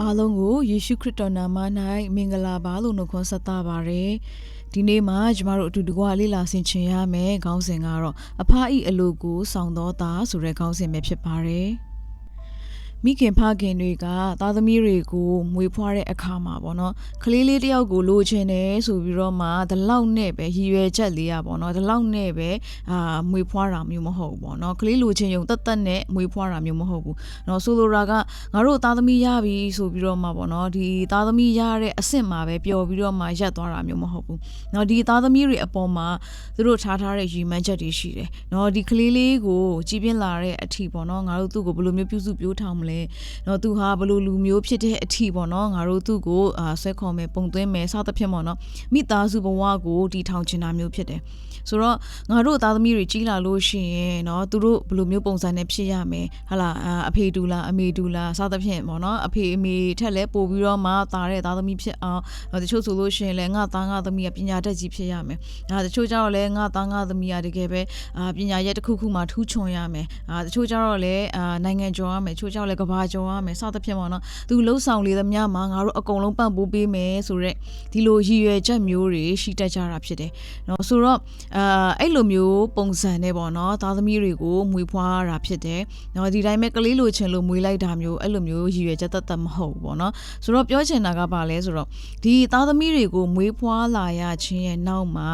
အားလုံးကိုယေရှုခရစ်တော်နာမ၌မင်္ဂလာပါလို့နှုတ်ခွန်းဆက်သပါရယ်ဒီနေ့မှာကျမတို့အတူတကွလေ့လာဆင်ခြင်ရမယ်ခေါင်းစဉ်ကတော့အဖအီအလိုကိုစောင့်တော်တာဆိုတဲ့ခေါင်းစဉ်ပဲဖြစ်ပါတယ် မိခင်ဖခင်တွေကသားသမီးတွေကိုမွေးဖွားတဲ့အခါမှာပေါ့နော်ကလေးလေးတယောက်ကိုလိုချင်တယ်ဆိုပြီးတော့မှဒီလောက်နဲ့ပဲရည်ရွယ်ချက်လေးอ่ะပေါ့နော်ဒီလောက်နဲ့ပဲအာမွေးဖွားတာမျိုးမဟုတ်ဘူးပေါ့နော်ကလေးလိုချင်ရုံတက်တက်နဲ့မွေးဖွားတာမျိုးမဟုတ်ဘူးเนาะဆိုလိုတာကငါတို့သားသမီးရပြီဆိုပြီးတော့မှပေါ့နော်ဒီသားသမီးရတဲ့အဆင့်မှာပဲပျော်ပြီးတော့မှရက်သွားတာမျိုးမဟုတ်ဘူးเนาะဒီသားသမီးတွေအပေါ်မှာသူတို့ထားထားတဲ့ရည်မှန်းချက်တွေရှိတယ်เนาะဒီကလေးလေးကိုကြီးပြင်းလာတဲ့အထီပေါ့နော်ငါတို့သူ့ကိုဘယ်လိုမျိုးပြုစုပြောထောင်မ လဲနော်သူဟာဘလို့လူမျိုးဖြစ်တဲ့အထီပေါ့နော်ငါတို့သူ့ကိုဆွဲခေါ်မယ်ပုံသွင်းမယ်စသဖြင့်ပေါ့နော်မိသားစုဘဝကိုတီထောင်ချင်တာမျိုးဖြစ်တယ်။ ဆိုတော့ငါတို့သားသမီးတွေကြီးလာလို့ရှိရင်เนาะသူတို့ဘယ်လိုမျိုးပုံစံနဲ့ဖြစ်ရမယ်ဟာလာအာအဖေတူလားအမေတူလားစသဖြင့်ပေါ့နော်အဖေအမေထက်လည်းပို့ပြီးတော့မှตาတဲ့သားသမီးဖြစ်အောင်เนาะတချို့ဆိုလို့ရှိရင်လည်းငါသားငါသမီးကပညာတတ်ကြီးဖြစ်ရမယ်အာတချို့ကျတော့လည်းငါသားငါသမီးကတကယ်ပဲအာပညာရက်တစ်ခုခုမှထူးချွန်ရမယ်အာတချို့ကျတော့လည်းအာနိုင်ငံကျော်ရမယ်တချို့ကျတော့လည်းကဘာကျော်ရမယ်စသဖြင့်ပေါ့နော်သူလှုပ်ဆောင်လေသမျှမှာငါတို့အကုန်လုံးပံ့ပိုးပေးမယ်ဆိုတော့ဒီလိုရည်ရွယ်ချက်မျိုးတွေရှိတတ်ကြတာဖြစ်တယ်เนาะဆိုတော့ အာအဲ့လိုမျိုးပုံစံနဲ့ပေါ့နော်သားသမီးတွေကိုမွေးဖွားတာဖြစ်တယ်။နော်ဒီတိုင်းပဲကလေးလိုချင်လို့မွေးလိုက်တာမျိုးအဲ့လိုမျိုးရည်ရွယ်ချက်တသက်မဟုတ်ဘူးပေါ့နော်။ဆိုတော့ပြောချင်တာကဘာလဲဆိုတော့ဒီသားသမီးတွေကိုမွေးဖွားလာရခြင်းရဲ့နောက်မှာ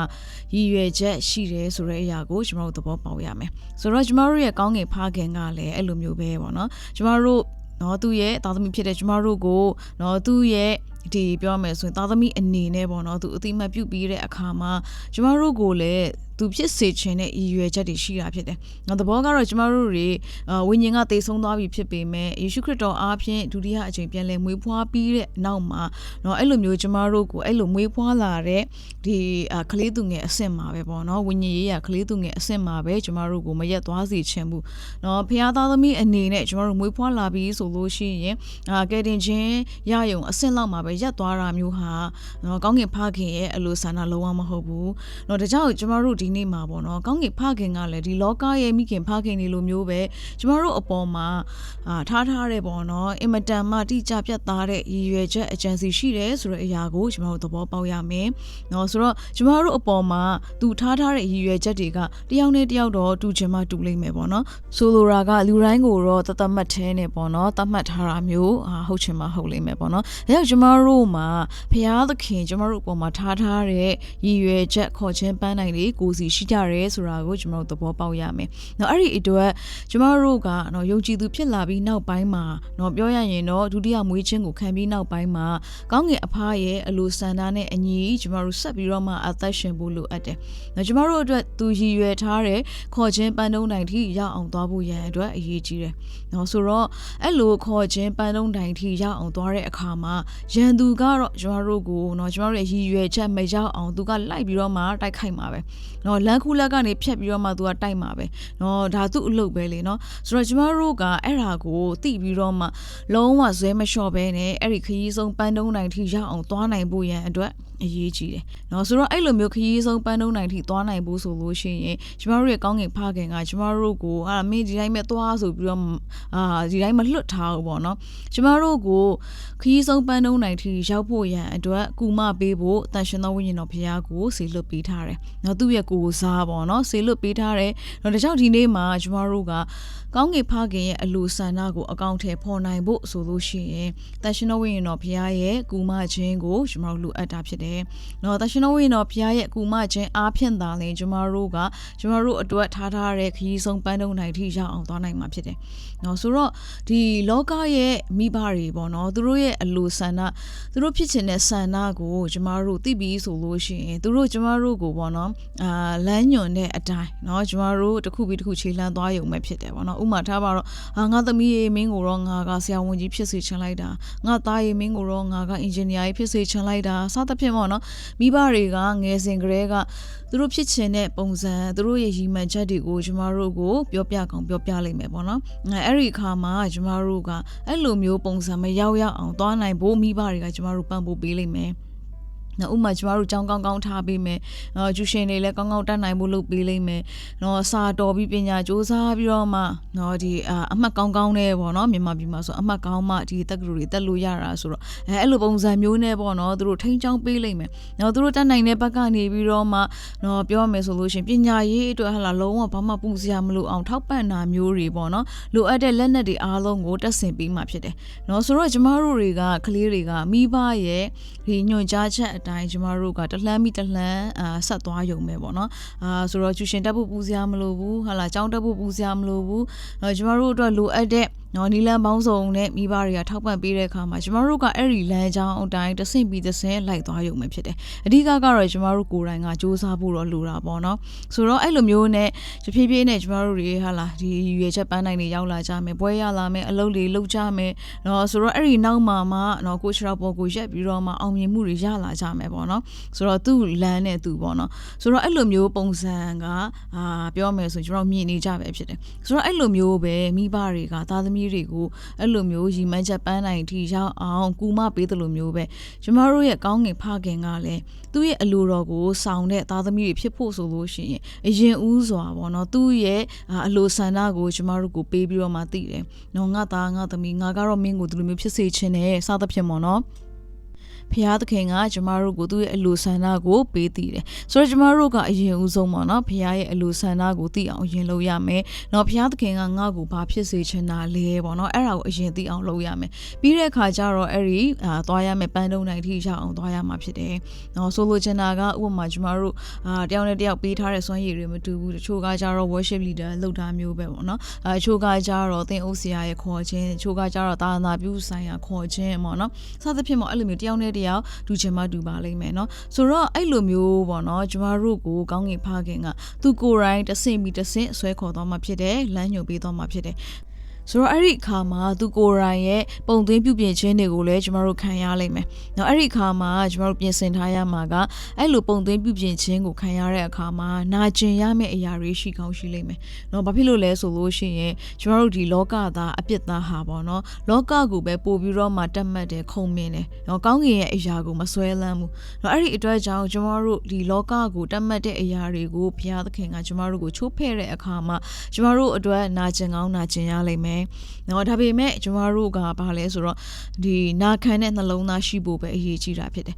ရည်ရွယ်ချက်ရှိတယ်ဆိုတဲ့အရာကိုကျွန်တော်တို့သဘောပေါက်ရမယ်။ဆိုတော့ကျွန်တော်တို့ရဲ့ကောင်းငင်ဖခင်ကလည်းအဲ့လိုမျိုးပဲပေါ့နော်။ကျွန်တော်တို့နော်သူ့ရဲ့သားသမီးဖြစ်တဲ့ကျမတို့ကိုနော်သူ့ရဲ့ ဒီပြောမယ်ဆိုရင်သားသမီးအနေနဲ့ပေါ့နော်သူအတိမတ်ပြုတ်ပြီးတဲ့အခါမှာကျမတို့ကိုလည်းသူဖြစ်စေခြင်းနဲ့ရည်ရွယ်ချက်တွေရှိတာဖြစ်တယ်။နောက်သဘောကတော့ကျမတို့တွေဝိညာဉ်ကတည်ဆုံးသွားပြီဖြစ်ပေမဲ့ယေရှုခရစ်တော်အားဖြင့်ဒုတိယအကြိမ်ပြန်လည်မွေးဖွားပြီးတဲ့နောက်မှာနော်အဲ့လိုမျိုးကျမတို့ကိုအဲ့လိုမွေးဖွားလာတဲ့ဒီကလေးသူငယ်အဆင့်မှာပဲပေါ့နော်ဝိညာဉ်ရေးရကလေးသူငယ်အဆင့်မှာပဲကျမတို့ကိုမရက်သွားစေခြင်းဘူး။နော်ဖခင်သားသမီးအနေနဲ့ကျမတို့မွေးဖွားလာပြီးဆိုလို့ရှိရင်အာကယ်တင်ခြင်းရယုံအဆင့်လောက်မှာပဲရက်သွားတာမျိုးဟာနော်ကောင်းကင်ဖခင်ရဲ့အလိုဆန္ဒလုံးဝမဟုတ်ဘူး။နော်ဒါကြောင့်ကျမတို့ဒီနေ့မှာပေါ့နော်ကောင်းကင်ဖခင်ကလည်းဒီလောကရဲ့မိခင်ဖခင်တွေလိုမျိုးပဲကျမတို့အပေါ်မှာအာထားထားတဲ့ပေါ့နော်အင်မတန်မှတိကျပြတ်သားတဲ့ရည်ရွယ်ချက်အကြံစီရှိတယ်ဆိုတဲ့အရာကိုကျမတို့သဘောပေါက်ရမယ်နော်ဆိုတော့ကျမတို့အပေါ်မှာသူထားထားတဲ့ရည်ရွယ်ချက်တွေကတယောက်နဲ့တယောက်တော့တူချင်မှတူလိမ့်မယ်ပေါ့နော်ဆိုလိုတာကလူတိုင်းကိုတော့တသက်မှတ်သေးနေပေါ့နော်သတ်မှတ်ထားတာမျိုးအာဟုတ်ချင်မှဟုတ်လိမ့်မယ်ပေါ့နော်ဒါကြောင့်ကျမတို့မှာဖခင်သခင်ကျမတို့အပေါ်မှာထားထားတဲ့ရည်ရွယ်ချက်ခေါ်ခြင်းပန်းနိုင်တွေကိုစီရှိကြတယ်ဆိုတာကိုကျွန်တော်တို့သဘောပေါက်ရမယ်။နော်အဲ့ဒီအတွက်ကျမတို့ကနော်ယုံကြည်သူဖြစ်လာပြီးနောက်ပိုင်းမှာနော်ပြောရရင်တော့ဒုတိယမွေးခြင်းကိုခံပြီးနောက်ပိုင်းမှာကောင်းကင်အဖားရဲ့အလိုဆန္ဒနဲ့အညီကျမတို့ဆက်ပြီးတော့မှအသက်ရှင်ဖို့လိုအပ်တယ်။နော်ကျမတို့အတွက်သူရည်ရွယ်ထားတဲ့ခေါ်ခြင်းပန်းတုံးတိုင်ထိရောက်အောင်သွားဖို့ရန်အတွက်အရေးကြီးတယ်။နော်ဆိုတော့အဲ့လိုခေါ်ခြင်းပန်းတုံးတိုင်ထိရောက်အောင်သွားတဲ့အခါမှာရန်သူကတော့ကျမတို့ကိုနော်ကျမတို့ရဲ့ရည်ရွယ်ချက်မရောက်အောင်သူကလိုက်ပြီးတော့မှတိုက်ခိုက်မှာပဲ။နော်လမ်းခူးလက်ကနေဖြတ်ပြီးတော့မှသူကတိုက်မှာပဲနော်ဒါသူ့အလုပ်ပဲလေနော်ဆိုတော့ကျမတို့ကအဲ့ဒါကိုသိပြီးတော့မှလုံးဝဇွဲမလျှော့ပဲနဲ့အဲ့ဒီခရီးဆုံးပန်းတုံးနိုင်ထိရောက်အောင်သွားနိုင်ဖို့ရန်အတွက်အရေးကြီးတယ်။နော်ဆိုတော့အဲ့လိုမျိုးခရီးဆုံးပန်းတုံးနိုင်ထိသွားနိုင်ဖို့ဆိုလို့ရှိရင်ကျမတို့ရဲ့ကောင်းကင်ဖခင်ကကျမတို့ကိုအာမင်းဒီတိုင်းမဲ့သွားဆိုပြီးတော့အာဒီတိုင်းမလွတ်ထားဘူးပေါ့နော်။ကျမတို့ကိုခရီးဆုံးပန်းတုံးနိုင်ထိရောက်ဖို့ရန်အတွက်ကုမပေးဖို့တန်ရှင်သောဝိညာဉ်တော်ဖခင်ကိုဆီလွတ်ပေးထားတယ်။နော်သူ့ရဲ့ကိုစားပေါ့နော်ဆေးလွတ်ပေးထားတယ်။တော့ဒါကြောင့်ဒီနေ့မှာကျမတို့ကကောင်းကင်ဖခင်ရဲ့အလိုဆန္ဒကိုအကောင့်ထဲပေါ်နိုင်ဖို့ဆိုလို့ရှိရင်တန်ရှင်တော်ဝိညာဉ်တော်ဘုရားရဲ့ကူမခြင်းကိုကျမတို့လိုအပ်တာဖြစ်တယ်။တော့တန်ရှင်တော်ဝိညာဉ်တော်ဘုရားရဲ့ကူမခြင်းအားဖြင့်သာလျှင်ကျမတို့ကကျမတို့အတွက်ထားထားတဲ့ခရီးဆုံးပန်းတုံးတိုင်းထိရောက်အောင်သွားနိုင်မှာဖြစ်တယ်။နော်ဆိုတော့ဒီလောကရဲ့မိဘတွေပေါ့နော်သူတို့ရဲ့အလိုဆန္ဒသူတို့ဖြစ်ချင်တဲ့ဆန္ဒကိုကျမတို့သိပြီးဆိုလို့ရှိရင်သူတို့ကျမတို့ကိုပေါ့နော်အာလမ်းညွန်တဲ့အတိုင်းเนาะကျမတို့တစ်ခုပြီးတစ်ခုခြေလှမ်းသွားရုံပဲဖြစ်တယ်ပေါ့နော်ဥမာထားပါတော့ဟာငါသမီးရေမင်းကိုတော့ငါကဆရာဝန်ကြီးဖြစ်စေချင်လိုက်တာငါသားရေမင်းကိုတော့ငါကအင်ဂျင်နီယာကြီးဖြစ်စေချင်လိုက်တာစသဖြင့်ပေါ့နော်မိဘတွေကငယ်စဉ်ကတည်းကသူတို့ဖြစ်ချင်တဲ့ပုံစံသူတို့ရဲ့ရည်မှန်းချက်တွေကိုကျမတို့ကိုပြောပြကောင်ပြောပြလိုက်မယ်ပေါ့နော်အဲအဲ့ဒီအခါမှာကျမတို့ကအဲ့လိုမျိုးပုံစံမရောက်ရအောင်သွားနိုင်ဖို့မိဘတွေကကျမတို့ပံ့ပိုးပေးလိုက်မယ် နော်ဥပမာကျမတို့ကြောင်းကောင်းကောင်းထားပေးမယ်။နော်ကျူရှင်တွေလည်းကောင်းကောင်းတတ်နိုင်ဖို့လုပ်ပေးလိမ့်မယ်။နော်စာတော်ပြီးပညာစူးစမ်းပြီးတော့မှနော်ဒီအာအမှတ်ကောင်းကောင်းနဲ့ပေါ့နော်မြန်မာပြည်မှာဆိုအမှတ်ကောင်းမှဒီတက္ကသိုလ်တွေတက်လို့ရတာဆိုတော့အဲအဲ့လိုပုံစံမျိုးနဲ့ပေါ့နော်သူတို့ထိန်းချောင်းပေးလိမ့်မယ်။နော်သူတို့တတ်နိုင်တဲ့ဘက်ကနေပြီးတော့မှနော်ပြောရမယ်ဆိုလို့ရှရင်ပညာရေးအတွက်ဟလာလုံးဝဘာမှပူစရာမလိုအောင်ထောက်ပံ့တာမျိုးတွေပေါ့နော်လိုအပ်တဲ့လက်နက်တွေအားလုံးကိုတက်ဆင်ပေးမှဖြစ်တယ်။နော်ဆိုတော့ကျမတို့တွေကကလေးတွေကမိဘရဲ့ဒီညွှန်ကြားချက်အတိုင်းကျမတို့ကတလှမ်းပြီးတလှမ်းအာဆက်သွားရုံပဲပေါ့နော်အာဆိုတော့ကျူရှင်တက်ဖို့ပူစရာမလိုဘူးဟာလာចောင်းတက်ဖို့ပူစရာမလိုဘူးနော်ကျမတို့အတွက်လိုအပ်တဲ့ နော်နီလန်ပေါင်းစုံနဲ့မိဘတွေကထောက်ပံ့ပေးတဲ့အခါမှာကျမတို့ကအဲ့ဒီလမ်းကြောင်းအတိုင်းတဆင့်ပြီးတဆင့်လိုက်သွားရုံပဲဖြစ်တယ်အဓိကကတော့ကျမတို့ကိုယ်တိုင်ကစူးစမ်းဖို့တော့လိုတာပေါ့နော်ဆိုတော့အဲ့လိုမျိုးနဲ့တဖြည်းဖြည်းနဲ့ကျမတို့တွေဟာလာဒီရွေချက်ပန်းနိုင်တွေရောက်လာကြမယ်ပွဲရလာမယ်အလုပ်တွေလုပ်ကြမယ်နော်ဆိုတော့အဲ့ဒီနောက်မှာမှနော်ကိုချရာပေါ်ကိုရက်ပြီးတော့မှအောင်မြင်မှုတွေရလာကြမယ်ပေါ့နော်ဆိုတော့သူ့လမ်းနဲ့သူ့ပေါ့နော်ဆိုတော့အဲ့လိုမျိုးပုံစံကအာပြောမယ်ဆိုကျွန်တော်မြင်နေကြပဲဖြစ်တယ်ဆိုတော့အဲ့လိုမျိုးပဲမိဘတွေကသားသမီးတွေကိုအဲ့လိုမျိုးရီမန်းချက်ပန်းနိုင်ထိရောက်အောင်ကူမပေးတယ်လို့မျိုးပဲကျမတို့ရဲ့ကောင်းငင်ဖခင်ကလည်းသူ့ရဲ့အလိုတော်ကိုဆောင်တဲ့သားသမီးတွေဖြစ်ဖို့ဆိုလို့ရှိရင်အရင်ဦးစွာပေါ့နော်သူ့ရဲ့အလိုဆန္ဒကိုကျမတို့ကိုပေးပြီးတော့မှသိတယ်။နော်ငါသားငါသမီးငါကတော့မင်းကိုဒီလိုမျိုးဖြစ်စေချင်တယ်စသဖြင့်ပေါ့နော်။ ဖျားသခင်ကကျမတို့ကိုသူ့ရဲ့အလိုဆန္ဒကိုပေးတည်တယ်ဆိုတော့ကျမတို့ကအရင်ဦးဆုံးပေါ့နော်ဖျားရဲ့အလိုဆန္ဒကိုသိအောင်ရင်လုပ်ရမယ်နော်ဖျားသခင်ကငါ့ကိုဘာဖြစ်စေချင်တာလဲပေါ့နော်အဲ့ဒါကိုအရင်သိအောင်လုပ်ရမယ်ပြီးတဲ့အခါကျတော့အဲ့ဒီအာသွားရမယ်ပန်းတုံးနိုင်ထိရအောင်သွားရမှာဖြစ်တယ်နော်ဆိုလိုချင်တာကဥပမာကျမတို့အာတယောက်နဲ့တယောက်ပေးထားတဲ့စွမ်းရည်တွေမတူဘူးတချို့ကကျတော့ worship leader လောက်တာမျိုးပဲပေါ့နော်အဲတချို့ကကျတော့သင်အုပ်ဆရာရဲ့ခေါ်ခြင်းတချို့ကကျတော့သာသနာပြုဆိုင်ရာခေါ်ခြင်းပေါ့နော်စသဖြင့်ပေါ့အဲ့လိုမျိုးတယောက်နဲ့တယောက်တူချင်မှတူပါလိမ့်မယ်เนาะဆိုတော့အဲ့လိုမျိုးပေါ့เนาะကျမတို့ကိုကောင်းကင်ဖခင်ကသူကိုယ်တိုင်တဆင့်ပြီးတဆင့်ဆွဲခေါ်သွားမှဖြစ်တယ်လမ်းညွှန်ပေးသွားမှဖြစ်တယ် ဆိုတော့အဲ့ဒီအခါမှာသူကိုယ်တိုင်ရဲ့ပုံသွင်းပြုပြင်ခြင်းတွေကိုလည်းကျမတို့ခံရလိမ့်မယ်။နော်အဲ့ဒီအခါမှာကျမတို့ပြင်ဆင်ထားရမှာကအဲ့လိုပုံသွင်းပြုပြင်ခြင်းကိုခံရတဲ့အခါမှာနာကျင်ရမယ့်အရာတွေရှိကောင်းရှိလိမ့်မယ်။နော်ဘာဖြစ်လို့လဲဆိုလို့ရှိရင်ကျမတို့ဒီလောကသားအပြစ်သားဟာပေါ့နော်လောကကိုပဲပို့ပြီးတော့မှတတ်မှတ်တယ်ခုံမင်းတယ်။နော်ကောင်းကင်ရဲ့အရာကိုမဆွဲလန်းဘူး။နော်အဲ့ဒီအတွက်ကြောင့်ကျမတို့ဒီလောကကိုတတ်မှတ်တဲ့အရာတွေကိုဘုရားသခင်ကကျမတို့ကိုချိုးဖဲ့တဲ့အခါမှာကျမတို့အတွက်နာကျင်ကောင်းနာကျင်ရလိမ့်မယ်။နော်ဒါပေမဲ့ကျမတို့ကဘာလဲဆိုတော့ဒီနာခံတဲ့နှလုံးသားရှိဖို့ပဲအရေးကြီးတာဖြစ်တယ်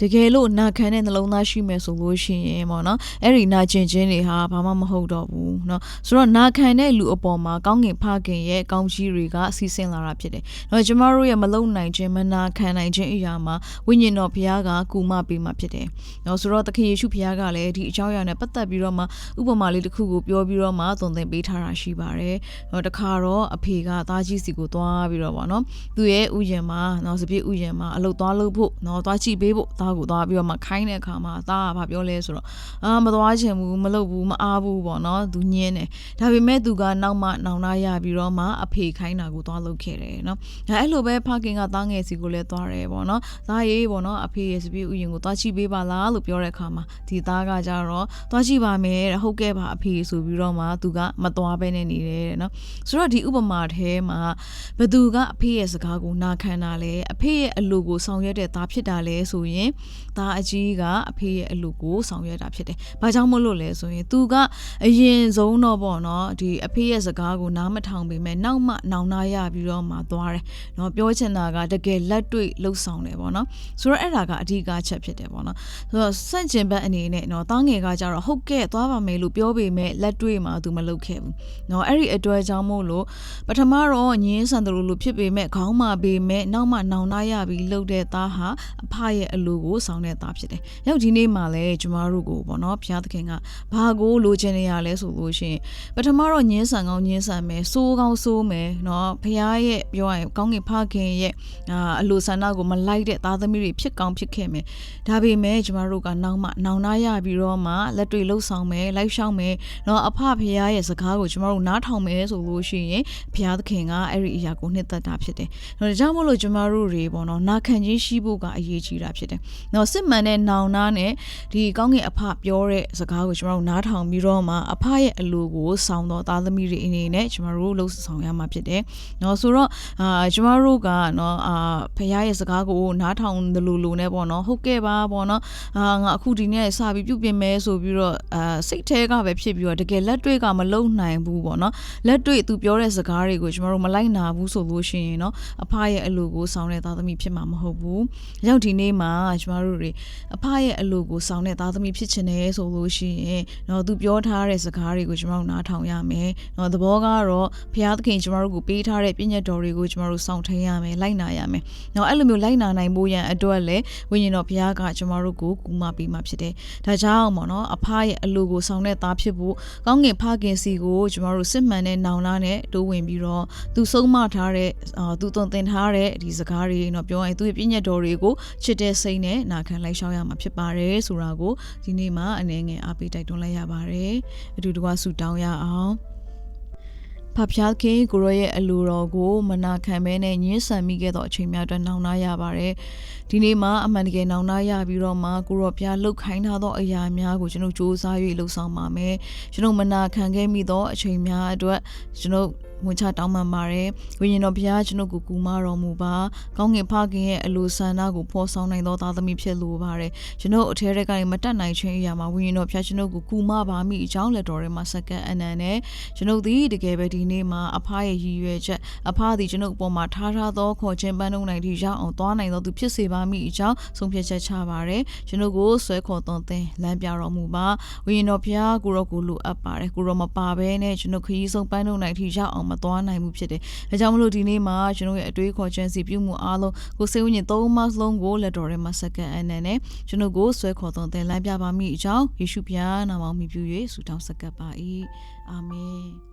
တကယ်လို့နာခံတဲ့နှလုံးသားရှိမယ်ဆိုလို့ရှိရင်ပေါ့နော်အဲ့ဒီနာကျင်ခြင်းတွေဟာဘာမှမဟုတ်တော့ဘူးเนาะဆိုတော့နာခံတဲ့လူအပေါ်မှာကောင်းငင်ဖခင်ရဲ့ကောင်းကြီးတွေကစီစဉ်လာတာဖြစ်တယ်။တော့ကျမတို့ရဲ့မလုံနိုင်ခြင်းမနာခံနိုင်ခြင်းအရာမှာဝိညာဉ်တော်ဘုရားကကူမပေးမှာဖြစ်တယ်။နော်ဆိုတော့သခင်ယေရှုဘုရားကလည်းဒီအကြောင်းအရာနဲ့ပတ်သက်ပြီးတော့မှဥပမာလေးတစ်ခုကိုပြောပြီးတော့မှသွန်သင်ပေးထားတာရှိပါတယ်။တော့တခါတော့အဖေကသားကြီးစီကိုသွားပြီးတော့ပေါ့နော်။သူ့ရဲ့ဥယျာဉ်မှာနော်စပြည့်ဥယျာဉ်မှာအလုပ်သွားလုပ်ဖို့နော်သွားကြည့်ပေးဖို့ သားကိုသွားပြီးတော့မှခိုင်းတဲ့အခါမှာသားကဘာပြောလဲဆိုတော့အာမသွားချင်ဘူးမလုပ်ဘူးမအားဘူးပေါ့နော်သူညင်းတယ်ဒါပေမဲ့သူကနောက်မှနောင်နာရပြီးတော့မှအဖေခိုင်းတာကိုသွားလုပ်ခဲ့တယ်နော်အဲအဲ့လိုပဲဖခင်ကသားငယ်စီကိုလည်းသွားတယ်ပေါ့နော်သားရေးပေါ့နော်အဖေရဲ့စပီးဥယျာဉ်ကိုသွားကြည့်ပေးပါလားလို့ပြောတဲ့အခါမှာဒီသားကကြတော့သွားကြည့်ပါမယ်တဲ့ဟုတ်ကဲ့ပါအဖေဆိုပြီးတော့မှသူကမသွားဘဲနဲ့နေတယ်တဲ့နော်ဆိုတော့ဒီဥပမာထဲမှာဘသူကအဖေရဲ့စကားကိုနာခံတာလဲအဖေရဲ့အလိုကိုဆောင်ရွက်တဲ့သားဖြစ်တာလဲဆိုရင်သားအကြီးကအဖေရဲ့အလိုကိုဆောင်ရွက်တာဖြစ်တယ်။ဘာကြောင့်မို့လို့လဲဆိုရင်သူကအရင်ဆုံးတော့ပေါ့နော်ဒီအဖေရဲ့စကားကိုနားမထောင်ပေမဲ့နောက်မှနောင်နာရပြီးတော့မှသွားတယ်။နော်ပြောချင်တာကတကယ်လက်တွေ့လှုပ်ဆောင်တယ်ပေါ့နော်။ဆိုတော့အဲ့ဒါကအဓိကချက်ဖြစ်တယ်ပေါ့နော်။ဆိုတော့စန့်ကျင်ဘက်အနေနဲ့နော်တားငယ်ကကြတော့ဟုတ်ကဲ့သွားပါမယ်လို့ပြောပေမဲ့လက်တွေ့မှာသူမလုပ်ခဲ့ဘူး။နော်အဲ့ဒီအတွက်ကြောင့်မို့လို့ပထမတော့ညင်းဆန်တယ်လို့ဖြစ်ပေမဲ့ခေါင်းမာပေမဲ့နောက်မှနောင်နာရပြီးလှုပ်တဲ့သားဟာအဖရဲ့အလိုကိုဆောင်တဲ့သားဖြစ်တယ်။ရောက်ဒီနေ့မှာလည်းကျမတို့ကိုပေါ့နော်ဘုရားသခင်ကဘာကိုလိုချင်နေရလဲဆိုလို့ရှိရင်ပထမတော့ညင်းဆန်ကောင်းညင်းဆန်မယ်စိုးကောင်းစိုးမယ်နော်ဘုရားရဲ့ပြောရရင်ကောင်းကင်ဖခင်ရဲ့အာအလိုဆန္ဒကိုမလိုက်တဲ့သားသမီးတွေဖြစ်ကောင်းဖြစ်ခဲ့မယ်။ဒါပေမဲ့ကျမတို့ကနောက်မှနောင်နာရပြီးတော့မှလက်တွေလှုပ်ဆောင်မယ်လိုက်ရှောက်မယ်နော်အဖဘုရားရဲ့စကားကိုကျမတို့နားထောင်မယ်ဆိုလို့ရှိရင်ဘုရားသခင်ကအဲ့ဒီအရာကိုနှစ်သက်တာဖြစ်တယ်။ဒါကြောင့်မို့လို့ကျမတို့တွေပေါ့နော်နာခံခြင်းရှိဖို့ကအရေးကြီးတာဖြစ်တယ်နော်စစ်မှန်တဲ့နောင်နာနဲ့ဒီကောင်းကင်အဖပြောတဲ့စကားကိုကျမတို့နားထောင်ပြီးတော့မှအဖရဲ့အလိုကိုဆောင်တော့သားသမီးတွေအနေနဲ့ကျမတို့လှုပ်ဆောင်ရမှာဖြစ်တယ်နော်ဆိုတော့အာကျမတို့ကနော်အာဖခင်ရဲ့စကားကိုနားထောင်တယ်လို့လို့ ਨੇ ပေါ့နော်ဟုတ်ကဲ့ပါပေါ့နော်အာငါအခုဒီနေ့စပြီးပြုပြင်မယ်ဆိုပြီးတော့အာစိတ်แท้ကပဲဖြစ်ပြီးတော့တကယ်လက်တွေ့ကမလုံနိုင်ဘူးပေါ့နော်လက်တွေ့သူပြောတဲ့စကားတွေကိုကျမတို့မလိုက်နာဘူးဆိုလို့ရှိရင်เนาะအဖရဲ့အလိုကိုဆောင်တဲ့သားသမီးဖြစ်မှာမဟုတ်ဘူး။ရောက်ဒီနေ့မှာ ကျမတို့တွေအဖရဲ့အလိုကိုဆောင်တဲ့သားသမီးဖြစ်ချင်တယ်ဆိုလို့ရှိရင်တော့သူပြောထားတဲ့စကားတွေကိုကျမတို့နားထောင်ရမယ်တော့သဘောကတော့ဘုရားသခင်ကျမတို့ကိုပေးထားတဲ့ပြည့်ညတ်တော်တွေကိုကျမတို့ဆောင်ထင်းရမယ်လိုက်နာရမယ်တော့အဲ့လိုမျိုးလိုက်နာနိုင်ဖို့ရန်အတွက်လည်းဝိညာဉ်တော်ဘုရားကကျမတို့ကိုကူမပေးမှဖြစ်တယ်ဒါကြောင့်ပေါ့နော်အဖရဲ့အလိုကိုဆောင်တဲ့သားဖြစ်ဖို့ကောင်းငင်ဖခင်စီကိုကျမတို့စစ်မှန်တဲ့နောင်လာနဲ့တိုးဝင်ပြီးတော့သူဆုံးမထားတဲ့သူသွန်သင်ထားတဲ့ဒီစကားတွေတော့ပြောရင်သူ့ပြည့်ညတ်တော်တွေကိုချစ်တဲ့စိတ်နဲ့နာခံလိုက်ရှောက်ရမှာဖြစ်ပါတယ်ဆိုတာကိုဒီနေ့မှာအနေငယ်အားပေးတိုက်တွန်းလိုက်ရပါတယ်အတူတကွဆူတောင်းရအောင် ဖဖျားခင်ကိုရောရဲ့အလိုတော်ကိုမနာခံမဲနဲ့ညှင်းဆန်မိခဲ့သောအချိန်များအတွက်နှောင့်နှားရပါတယ်။ဒီနေ့မှာအမှန်တကယ်နှောင့်နှားရပြီးတော့မှကိုရောဖျားလှုပ်ခိုင်းထားသောအရာများကိုကျွန်တော်စူးစမ်း၍လှုပ်ဆောင်ပါမယ်။ကျွန်တော်မနာခံခဲ့မိသောအချိန်များအတွက်ကျွန်တော်ဝင်ချတောင်းပန်ပါတယ်ဝိညာဉ်တော်ဘုရားကျွန်ုပ်ကိုကူမတော်မူပါကောင်းကင်ဖခင်ရဲ့အလိုဆန္ဒကိုဖော်ဆောင်နိုင်သောသားသမီးဖြစ်လိုပါတယ်ကျွန်ုပ်အထဲထဲကနေမတက်နိုင်ခြင်းအရာမှာဝိညာဉ်တော်ဘုရားကျွန်ုပ်ကိုကူမပါမိအကြောင်းလက်တော်ထဲမှာစက္ကန့်အနန္နဲ့ကျွန်ုပ်သည်တကယ်ပဲဒီနေ့မှာအဖရဲ့ရည်ရွယ်ချက်အဖသည်ကျွန်ုပ်အပေါ်မှာထားထားသောခေါ်ခြင်းပန်းနှုံနိုင်သည့်ရောက်အောင်သွားနိုင်သောသူဖြစ်စေပါမိအကြောင်းဆုံးဖြတ်ချက်ချပါတယ်ကျွန်ုပ်ကိုဆွဲခေါ်သွန်သင်လမ်းပြတော်မူပါဝိညာဉ်တော်ဘုရားကိုရောကိုလိုအပ်ပါတယ်ကိုရောမပါဘဲနဲ့ကျွန်ုပ်ခရီးဆုံးပန်းနှုံနိုင်သည့်ရောက်အောင်မသွားနိုင်ဘူးဖြစ်တယ်။အဲကြောင့်မလို့ဒီနေ့မှာကျွန်တော်ရဲ့အတွေးခေါ်ချမ်းစီပြုမှုအားလုံးကိုစိတ်ဝိညာဉ်သုံးပါးလုံးကိုလက်တော်ထဲမှာစက္ကန့်အနန္နဲ့ကျွန်တော်ကိုဆွဲခေါ်သွန်သင်လမ်းပြပါမိအကြောင်းယေရှုဖျားနာမမြည်ပြု၍ဆုတောင်းစက္ကပ်ပါ၏။အာမင်။